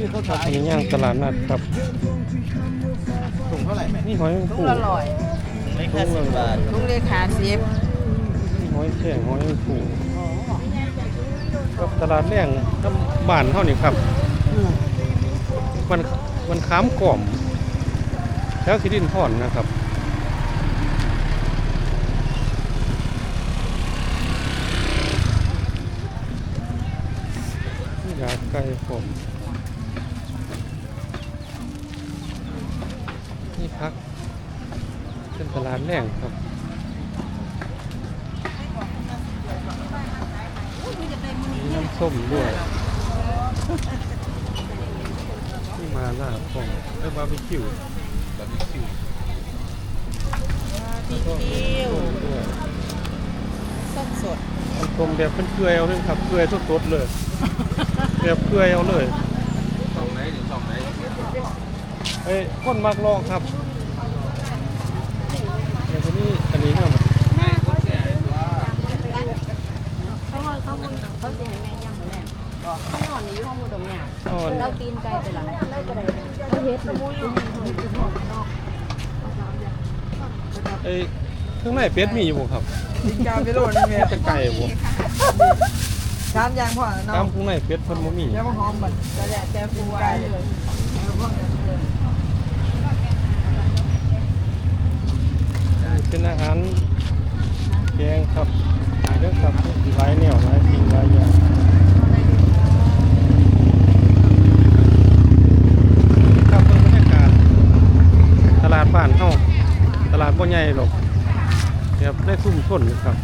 ครับอันนี้ย่างตลาดนัดครับถุงเท่าไหร่แม่นี่หอยแมงทุกผู้ละร้อยไม่แค่สิบบาททุกเลขาสิบนี่หอยแข็งหอยแมงผู้ครับตลาดแรงน้ำบ้านเท่านี้ครับ มันมันค้ามกล่อมแถวสิรินทรนะครับ อยากไก่ผม นี่พัก เป็นตลาดแรงครับมีน้ำส้มด้วยนี่มาล่าผมเอ้ยบาร์บีคิวบาร์บีคิวพี่คิวด้วยส้มสดน้ำส้มแบบเป็นเกลือยเอาเลยครับเกลือยสดๆเลยแบบเกลือยเอาเลยสองไหนถึงสองไหน เอ้ยคนมักลองครับอย่างนี้อันนี้เนี่ยเขาว่าเขาคนเขาจะให้แม่ย่ำหมดแล้วข้างนอกนี่อยู่ห้องมือตรงเนี้ยเราตีนไก่ไปหลังเราจะได้เขาเฮ็ดหมูอยู่ห้องนอกเอ้ยข้างในเป็ดมีอยู่บ่ครับกินกาไปโลดนี่แม่จะไก่บ่ชามยางพ่อตาเนาะมข้างในเป็ดเพิ่นบ่มีแล้วมาหอมบัดแต่แหละแต่ฟูไก่เลย เป็นอารแกงครับเรื่องครับหลายแนวหลายสิ่งหลายอย่างครับบรรยากาศตลาดบ้านเฮาตลาดบ่ใหญ่หรอกครับได้ซุ่มชนครับ